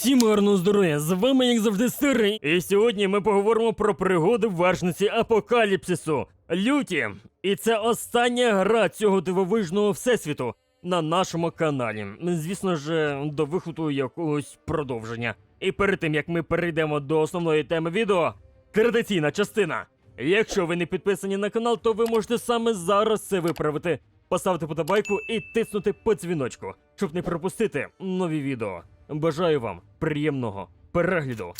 Всім гарного здоров'я! З вами, як завжди, Сирий. І сьогодні ми поговоримо про пригоди вершниці апокаліпсису Люті. І це остання гра цього дивовижного всесвіту на нашому каналі. Звісно ж, до виходу якогось продовження. І перед тим як ми перейдемо до основної теми відео, традиційна частина. Якщо ви не підписані на канал, то ви можете саме зараз це виправити. Поставити подобайку і тиснути по дзвіночку, щоб не пропустити нові відео. Бажаю вам приємного перегляду.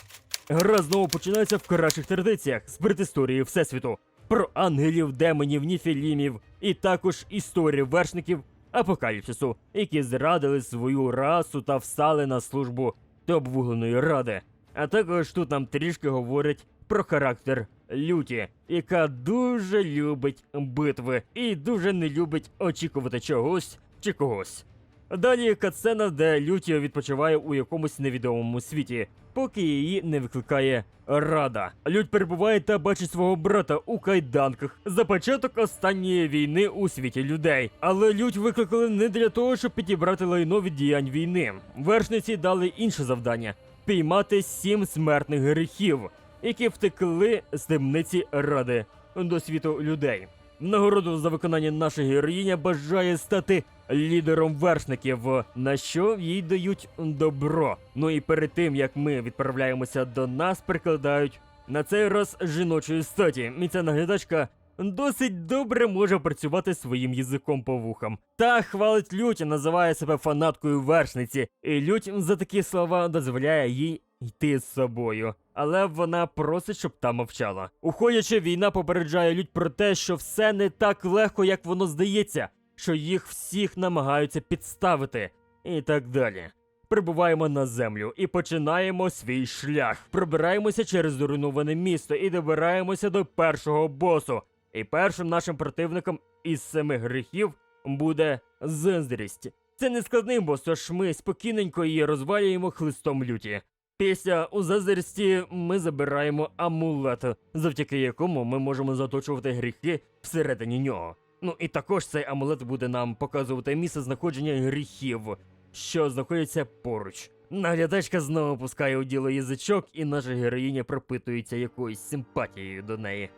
Гра знову починається в кращих традиціях з предісторії Всесвіту, про ангелів, демонів, ніфілімів і також історії вершників апокаліпсису, які зрадили свою расу та встали на службу до обвугленої ради. А також тут нам трішки говорять про характер люті, яка дуже любить битви і дуже не любить очікувати чогось чи когось. Далі катсцена, де Люті відпочиває у якомусь невідомому світі, поки її не викликає Рада. Лють перебуває та бачить свого брата у кайданках за початок останньої війни у світі людей. Але лють викликали не для того, щоб підібрати лайно від діянь війни. Вершниці дали інше завдання піймати сім смертних гріхів, які втекли з темниці Ради до світу людей. Нагороду за виконання наша героїня бажає стати лідером вершників, на що їй дають добро. Ну і перед тим як ми відправляємося до нас, прикладають на цей раз жіночої статі. І ця наглядачка досить добре може працювати своїм язиком по вухам. Та хвалить лють, називає себе фанаткою вершниці, і лють за такі слова дозволяє їй йти з собою. Але вона просить, щоб та мовчала. Уходячи, війна попереджає людь про те, що все не так легко, як воно здається, що їх всіх намагаються підставити, і так далі. Прибуваємо на землю і починаємо свій шлях. Пробираємося через зруйноване місто і добираємося до першого босу. І першим нашим противником із семи гріхів буде заздрість. Це не складний бос, тож ми спокійненько її розвалюємо хлистом люті. Після у заздрісті ми забираємо амулет, завдяки якому ми можемо заточувати гріхи всередині нього. Ну і також цей амулет буде нам показувати місце знаходження гріхів, що знаходяться поруч. Наглядачка знову пускає у діло язичок, і наша героїня пропитується якоюсь симпатією до неї.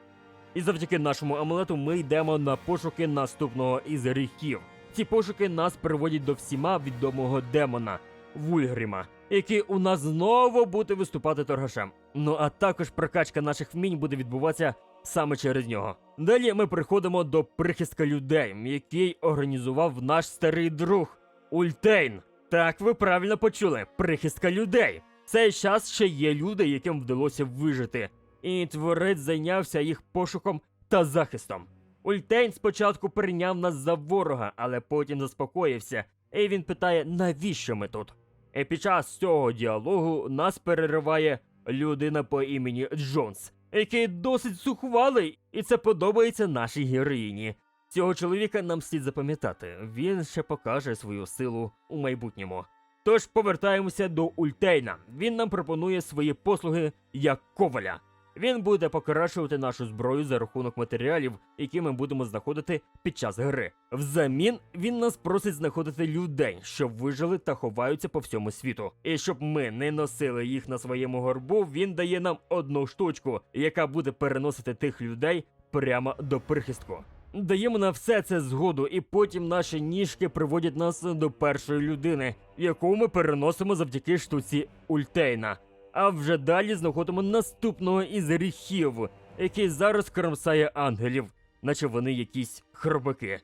І завдяки нашому амулету ми йдемо на пошуки наступного із гріхів. Ці пошуки нас приводять до всіма відомого демона Вульгріма, який у нас знову буде виступати торгашем. Ну а також прокачка наших вмінь буде відбуватися саме через нього. Далі ми приходимо до прихистка людей, який організував наш старий друг Ультейн. Так ви правильно почули, прихистка людей. В цей час ще є люди, яким вдалося вижити, і творець зайнявся їх пошуком та захистом. Ультейн спочатку прийняв нас за ворога, але потім заспокоївся, і він питає, навіщо ми тут. І під час цього діалогу нас перериває людина по імені Джонс, який досить сухвалий, і це подобається нашій героїні. Цього чоловіка нам слід запам'ятати, він ще покаже свою силу у майбутньому. Тож повертаємося до Ультейна. Він нам пропонує свої послуги як коваля. Він буде покращувати нашу зброю за рахунок матеріалів, які ми будемо знаходити під час гри. Взамін він нас просить знаходити людей, що вижили та ховаються по всьому світу. І щоб ми не носили їх на своєму горбу, він дає нам одну штучку, яка буде переносити тих людей прямо до прихистку. Даємо на все це згоду, і потім наші ніжки приводять нас до першої людини, яку ми переносимо завдяки штуці Ультейна. А вже далі знаходимо наступного із гріхів, який зараз кромсає ангелів, наче вони якісь хробаки.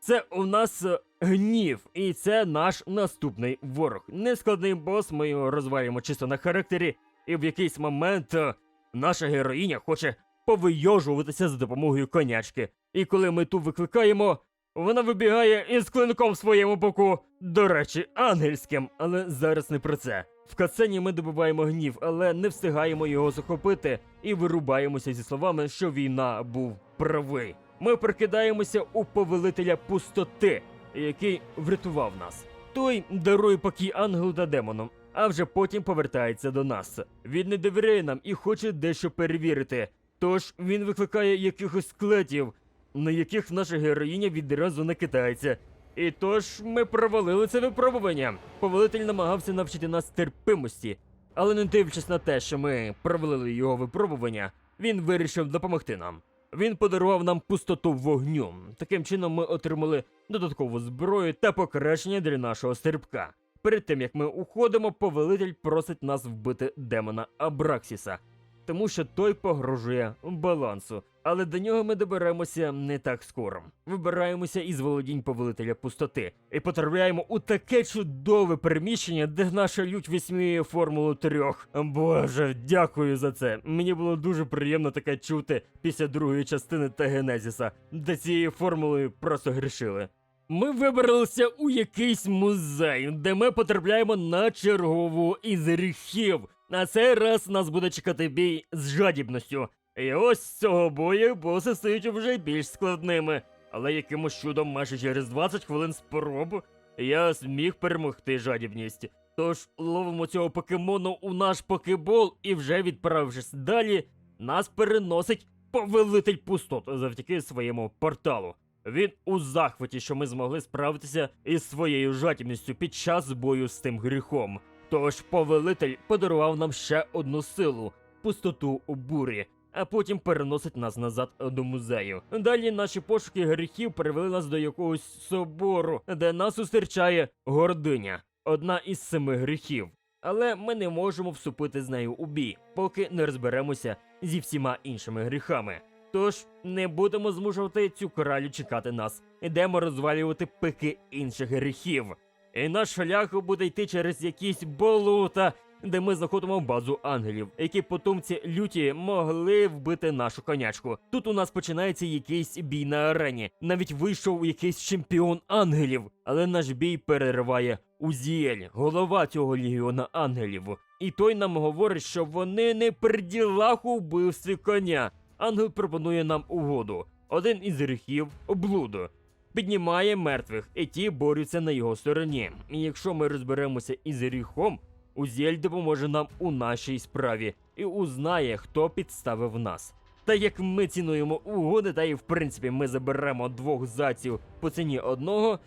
Це у нас е, гнів, і це наш наступний ворог. Нескладний бос, ми його розвалюємо чисто на характері, і в якийсь момент е, наша героїня хоче повийожуватися за допомогою конячки. І коли ми ту викликаємо, вона вибігає із клинком в своєму боку. До речі, ангельським, але зараз не про це. В катсцені ми добиваємо гнів, але не встигаємо його захопити і вирубаємося зі словами, що війна був правий. Ми прикидаємося у повелителя пустоти, який врятував нас. Той дарує покій ангелу та демону, а вже потім повертається до нас. Він не довіряє нам і хоче дещо перевірити. Тож він викликає якихось склетів, на яких наша героїня відразу накидається. І тож ми провалили це випробування. Повелитель намагався навчити нас терпимості, але не дивлячись на те, що ми провалили його випробування, він вирішив допомогти нам. Він подарував нам пустоту вогню. Таким чином ми отримали додаткову зброю та покращення для нашого стрибка. Перед тим як ми уходимо, повелитель просить нас вбити демона Абраксіса, тому що той погрожує балансу. Але до нього ми доберемося не так скоро. Вибираємося із володінь повелителя пустоти і потрапляємо у таке чудове приміщення, де наша лють висміює формулу трьох. Боже, дякую за це. Мені було дуже приємно таке чути після другої частини та Генезіса, де цією формулою просто грішили. Ми вибралися у якийсь музей, де ми потрапляємо на чергову із гріхів. На цей раз нас буде чекати бій з жадібністю. І ось з цього бою боси стають вже більш складними. Але якимось чудом майже через 20 хвилин спроб я зміг перемогти жадібність. Тож ловимо цього покемону у наш покебол і вже відправившись далі, нас переносить повелитель пустот завдяки своєму порталу. Він у захваті, що ми змогли справитися із своєю жадібністю під час бою з тим гріхом. Тож повелитель подарував нам ще одну силу пустоту у бурі, а потім переносить нас назад до музею. Далі наші пошуки гріхів привели нас до якогось собору, де нас зустрічає гординя, одна із семи гріхів. Але ми не можемо вступити з нею у бій, поки не розберемося зі всіма іншими гріхами. Тож не будемо змушувати цю коралю чекати нас. Ідемо розвалювати пики інших гріхів. І наш шлях буде йти через якісь болота, де ми знаходимо базу ангелів, які потомці люті могли вбити нашу конячку. Тут у нас починається якийсь бій на арені. Навіть вийшов якийсь чемпіон ангелів, але наш бій перериває Узіель, голова цього легіона ангелів. І той нам говорить, що вони не при ділах у вбивстві коня. Ангел пропонує нам угоду. Один із гріхів облуду. Піднімає мертвих, і ті борються на його стороні. І якщо ми розберемося із гріхом, Узєль допоможе нам у нашій справі і узнає, хто підставив нас. Та як ми цінуємо угоди, та і в принципі ми заберемо двох заців по ціні одного,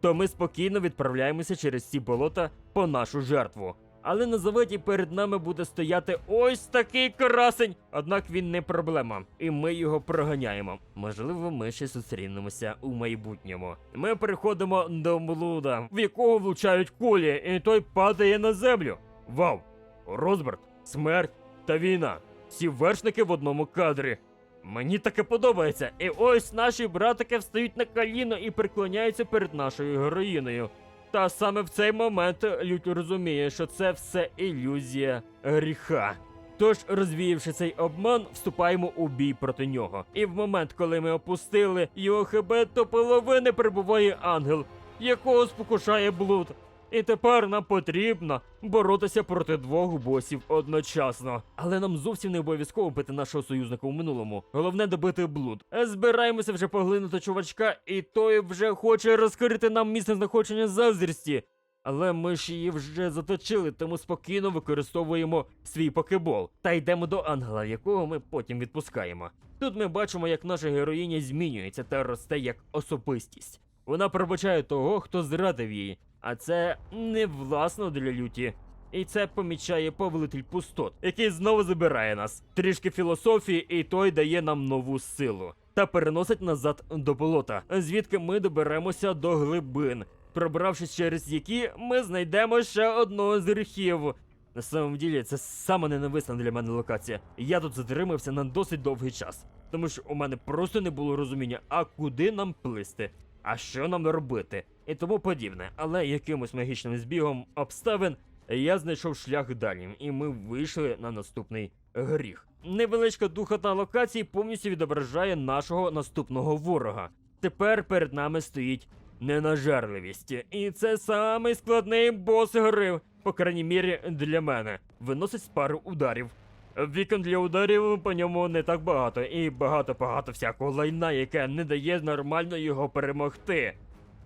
то ми спокійно відправляємося через ці болота по нашу жертву. Але на заводі перед нами буде стояти ось такий красень. Однак він не проблема, і ми його проганяємо. Можливо, ми ще зустрінемося у майбутньому. Ми переходимо до блуда, в якого влучають кулі, і той падає на землю. Вау! Розберт, смерть та війна. Всі вершники в одному кадрі. Мені таке подобається. І ось наші братики встають на коліно і приклоняються перед нашою героїною. Та саме в цей момент Лють розуміє, що це все ілюзія гріха. Тож, розвіявши цей обман, вступаємо у бій проти нього. І в момент, коли ми опустили його хебет, то половини прибуває ангел, якого спокушає блуд. І тепер нам потрібно боротися проти двох босів одночасно. Але нам зовсім не обов'язково бити нашого союзника у минулому. Головне добити блуд. Збираємося вже поглинути чувачка, і той вже хоче розкрити нам місце знаходження заздрісті. Але ми ж її вже заточили, тому спокійно використовуємо свій покебол та йдемо до ангела, якого ми потім відпускаємо. Тут ми бачимо, як наша героїня змінюється та росте як особистість. Вона пробачає того, хто зрадив її, а це не власно для люті. І це помічає повелитель пустот, який знову забирає нас. Трішки філософії, і той дає нам нову силу. Та переносить назад до болота, звідки ми доберемося до глибин, пробравшись через які ми знайдемо ще одного з гріхів. На самом ділі, це саме ненависна для мене локація. Я тут затримався на досить довгий час, тому що у мене просто не було розуміння, а куди нам плисти, а що нам робити, і тому подібне. Але якимось магічним збігом обставин я знайшов шлях далі, і ми вийшли на наступний гріх. Невеличка духота локації повністю відображає нашого наступного ворога. Тепер перед нами стоїть ненажерливість, і це самий складний бос гри, по крайній мірі для мене. Виносить з пару ударів. Вікон для ударів по ньому не так багато, і багато-багато всякого лайна, яке не дає нормально його перемогти.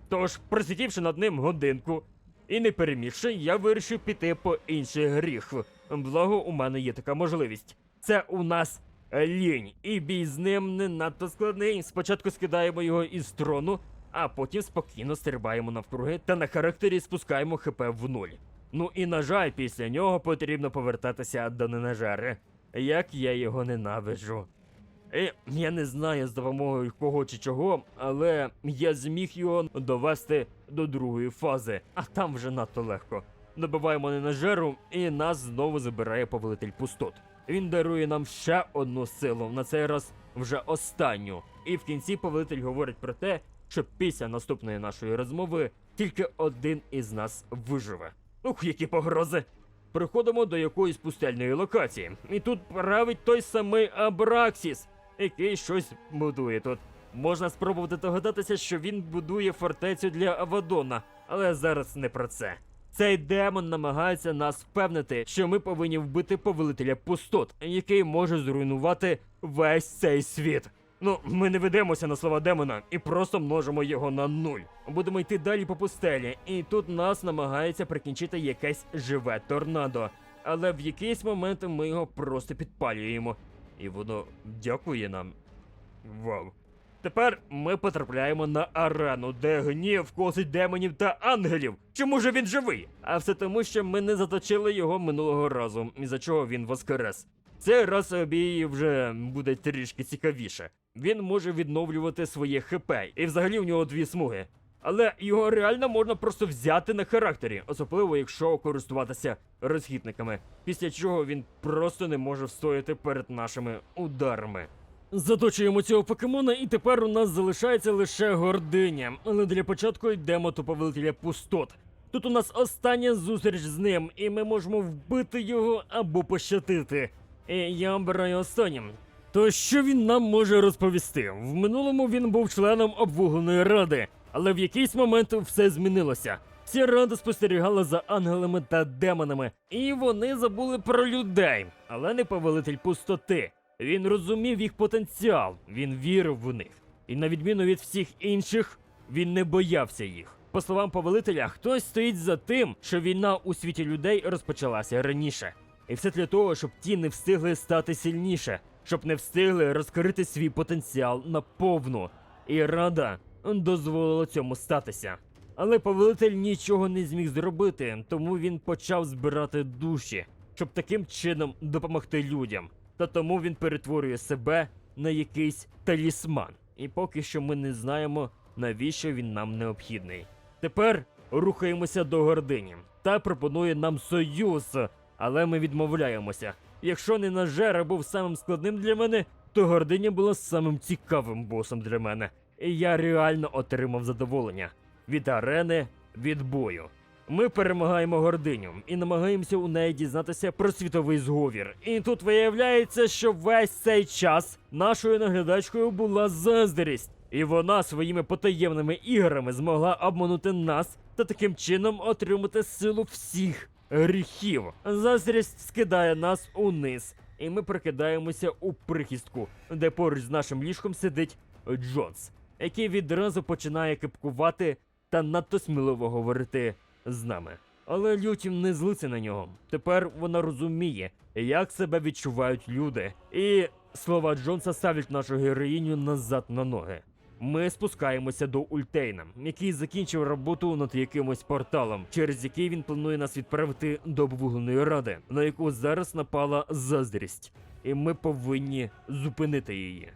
Тож, просидівши над ним годинку і не перемігши, я вирішив піти по інший гріх. Благо, у мене є така можливість. Це у нас лінь, і бій з ним не надто складний. Спочатку скидаємо його із трону, а потім спокійно стрибаємо навкруги та на характері спускаємо ХП в нуль. Ну і на жаль, після нього потрібно повертатися до ненажари. Як я його ненавиджу. І я не знаю з допомогою кого чи чого, але я зміг його довести до другої фази, а там вже надто легко. Добиваємо ненажеру, і нас знову забирає повелитель пустот. Він дарує нам ще одну силу, на цей раз вже останню. І в кінці повелитель говорить про те, що після наступної нашої розмови тільки один із нас виживе. Ух, які погрози! Приходимо до якоїсь пустельної локації, і тут править той самий Абраксіс, який щось будує тут. Можна спробувати догадатися, що він будує фортецю для Авадона, але зараз не про це. Цей демон намагається нас впевнити, що ми повинні вбити повелителя пустот, який може зруйнувати весь цей світ. Ну, ми не ведемося на слова демона і просто множимо його на нуль. Будемо йти далі по пустелі, і тут нас намагається прикінчити якесь живе торнадо. Але в якийсь момент ми його просто підпалюємо. І воно дякує нам. Вау. Тепер ми потрапляємо на арену, де гнів косить демонів та ангелів. Чому ж він живий? А все тому, що ми не заточили його минулого разу, із-за чого він воскрес. Цей раз обій вже буде трішки цікавіше. Він може відновлювати своє ХП, і взагалі в нього дві смуги. Але його реально можна просто взяти на характері, особливо якщо користуватися розхитниками, після чого він просто не може встояти перед нашими ударами. Заточуємо цього покемона, і тепер у нас залишається лише гординя. Але для початку йдемо до повелителя пустот. Тут у нас остання зустріч з ним, і ми можемо вбити його або пощадити. І я обираю останнім. То що він нам може розповісти? В минулому він був членом обвугленої ради, але в якийсь момент все змінилося. Всі рада спостерігала за ангелами та демонами, і вони забули про людей, але не повелитель пустоти. Він розумів їх потенціал, він вірив в них. І на відміну від всіх інших, він не боявся їх. По словам повелителя, хтось стоїть за тим, що війна у світі людей розпочалася раніше. І все для того, щоб ті не встигли стати сильніше, щоб не встигли розкрити свій потенціал наповну. І рада дозволила цьому статися. Але повелитель нічого не зміг зробити, тому він почав збирати душі, щоб таким чином допомогти людям. Та тому він перетворює себе на якийсь талісман. І поки що ми не знаємо, навіщо він нам необхідний. Тепер рухаємося до гордині та пропонує нам союз, але ми відмовляємося. Якщо не Нажера був самим складним для мене, то гординя була самим цікавим босом для мене. І я реально отримав задоволення від арени, від бою. Ми перемагаємо гординю і намагаємося у неї дізнатися про світовий зговір. І тут виявляється, що весь цей час нашою наглядачкою була заздрість, і вона своїми потаємними іграми змогла обманути нас та таким чином отримати силу всіх гріхів. Заздрість скидає нас униз, і ми прикидаємося у прихистку, де поруч з нашим ліжком сидить Джонс, який відразу починає кипкувати та надто сміливо говорити з нами. Але Лютім не злиться на нього. Тепер вона розуміє, як себе відчувають люди. І слова Джонса ставлять нашу героїню назад на ноги. Ми спускаємося до Ультейна, який закінчив роботу над якимось порталом, через який він планує нас відправити до обвугленої ради, на яку зараз напала заздрість, і ми повинні зупинити її.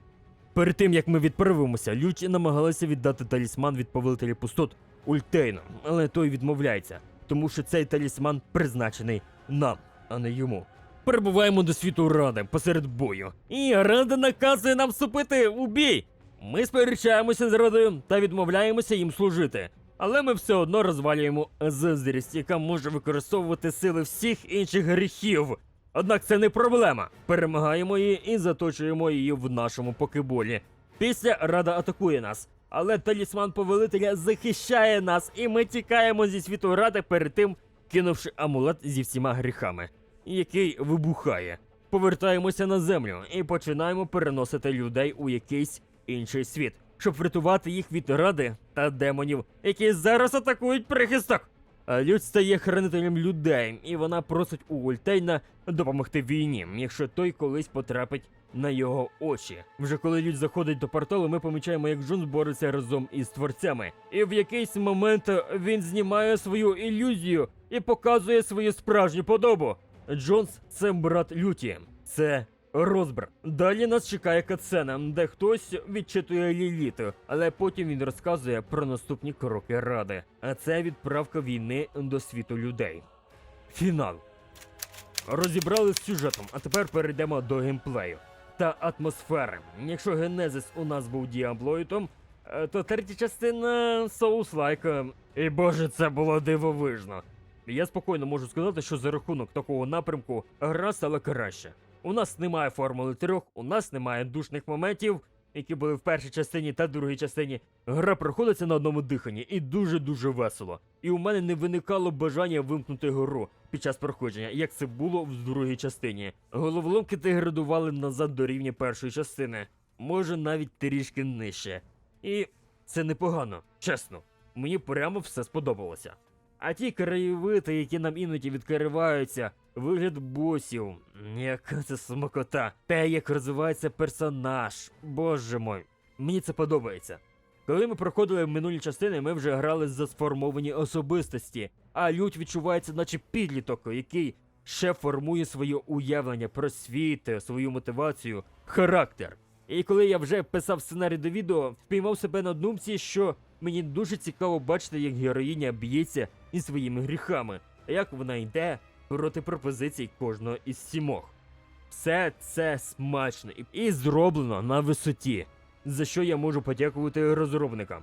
Перед тим як ми відправимося, Люті намагалася віддати талісман від повелителя пустот Ультейну, але той відмовляється, тому що цей талісман призначений нам, а не йому. Перебуваємо до світу ради посеред бою. І рада наказує нам вступити у бій. Ми сперечаємося з радою та відмовляємося їм служити. Але ми все одно розвалюємо заздрість, яка може використовувати сили всіх інших гріхів. Однак це не проблема. Перемагаємо її і заточуємо її в нашому покеболі. Після рада атакує нас, але талісман повелителя захищає нас, і ми тікаємо зі світу ради перед тим, кинувши амулет зі всіма гріхами, який вибухає. Повертаємося на землю і починаємо переносити людей у якийсь інший світ, щоб врятувати їх від ради та демонів, які зараз атакують прихисток. А Людь стає хранителем людей, і вона просить у Ультейна допомогти війні, якщо той колись потрапить на його очі. Вже коли Людь заходить до порталу, ми помічаємо, як Джонс бореться разом із творцями. І в якийсь момент він знімає свою ілюзію і показує свою справжню подобу. Джонс це брат Люті. Це Розбр. Далі нас чекає катсцена, де хтось відчитує Ліліту, але потім він розказує про наступні кроки ради. А це відправка війни до світу людей. Фінал. Розібрали з сюжетом, а тепер перейдемо до геймплею та атмосфери. Якщо Генезис у нас був діаблоїтом, е, то третя частина Souls-like. І боже, це було дивовижно. Я спокійно можу сказати, що за рахунок такого напрямку гра стала краще. У нас немає формули трьох, у нас немає душних моментів, які були в першій частині та другій частині. Гра проходиться на одному диханні і дуже-дуже весело. І у мене не виникало бажання вимкнути гру під час проходження, як це було в другій частині. Головоломки деградували назад до рівня першої частини, може навіть трішки нижче. І це непогано, чесно. Мені прямо все сподобалося. А ті краєвиди, які нам іноді відкриваються, вигляд босів, яка це смакота, те, як розвивається персонаж. Боже мой, мені це подобається. Коли ми проходили минулі частини, ми вже грали за сформовані особистості, а лють відчувається, наче підліток, який ще формує своє уявлення про світ, свою мотивацію, характер. І коли я вже писав сценарій до відео, впіймав себе на думці, що мені дуже цікаво бачити, як героїня б'ється із своїми гріхами, як вона йде проти пропозицій кожного із сімох. Все це смачно і, і зроблено на висоті, за що я можу подякувати розробникам.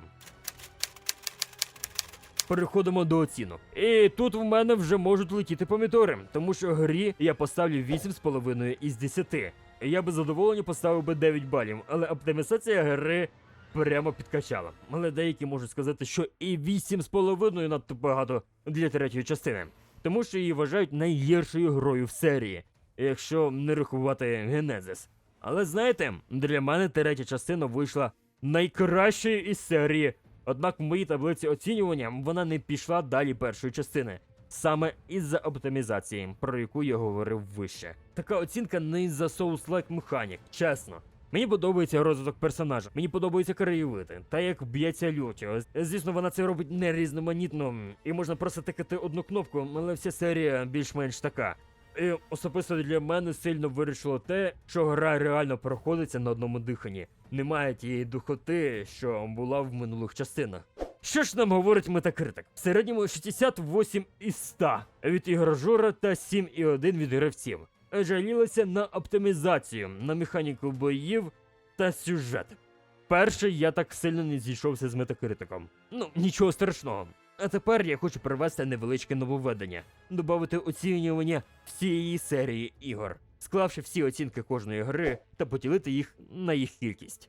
Переходимо до оцінок. І тут в мене вже можуть летіти помідори, тому що грі я поставлю 8,5 із 10. Я би задоволені поставив би 9 балів, але оптимізація гри прямо підкачала. Але деякі можуть сказати, що і 8,5 надто багато для третьої частини, тому що її вважають найгіршою грою в серії, якщо не рахувати Генезис. Але знаєте, для мене третя частина вийшла найкращою із серії. Однак в моїй таблиці оцінювання вона не пішла далі першої частини. Саме із-за оптимізації, про яку я говорив вище. Така оцінка не із-за Souls-like механік, чесно. Мені подобається розвиток персонажа, мені подобаються краєвиди, та як б'ється люті. Звісно, вона це робить не різноманітно, і можна просто тикати одну кнопку, але вся серія більш-менш така. І особисто для мене сильно вирішило те, що гра реально проходиться на одному диханні. Немає тієї духоти, що була в минулих частинах. Що ж нам говорить Метакритик? В середньому 68 із 100 від ігрожора та 7,1 від гравців. Жалілися на оптимізацію, на механіку боїв та сюжет. Перше я так сильно не зійшовся з метакритиком. Ну, нічого страшного. А тепер я хочу привести невеличке нововведення, додати оцінювання всієї серії ігор, склавши всі оцінки кожної гри та поділити їх на їх кількість.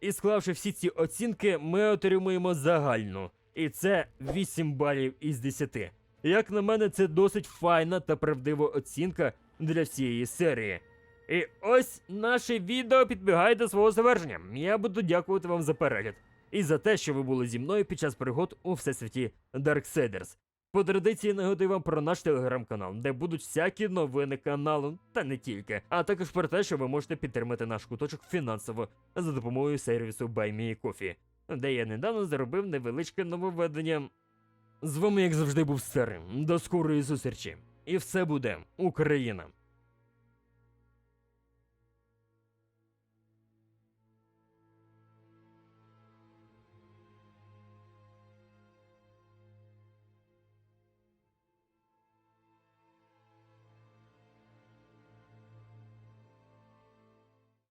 І склавши всі ці оцінки, ми отримуємо загальну. І це 8 балів із 10. Як на мене, це досить файна та правдива оцінка для всієї серії. І ось наше відео підбігає до свого завершення. Я буду дякувати вам за перегляд і за те, що ви були зі мною під час пригод у всесвіті Darksiders. По традиції нагадую вам про наш телеграм-канал, де будуть всякі новини каналу, та не тільки, а також про те, що ви можете підтримати наш куточок фінансово за допомогою сервісу BuyMeCoffee, де я недавно заробив невеличке нововведення. З вами, як завжди, був Старим. До скорої зустрічі. І все буде Україна!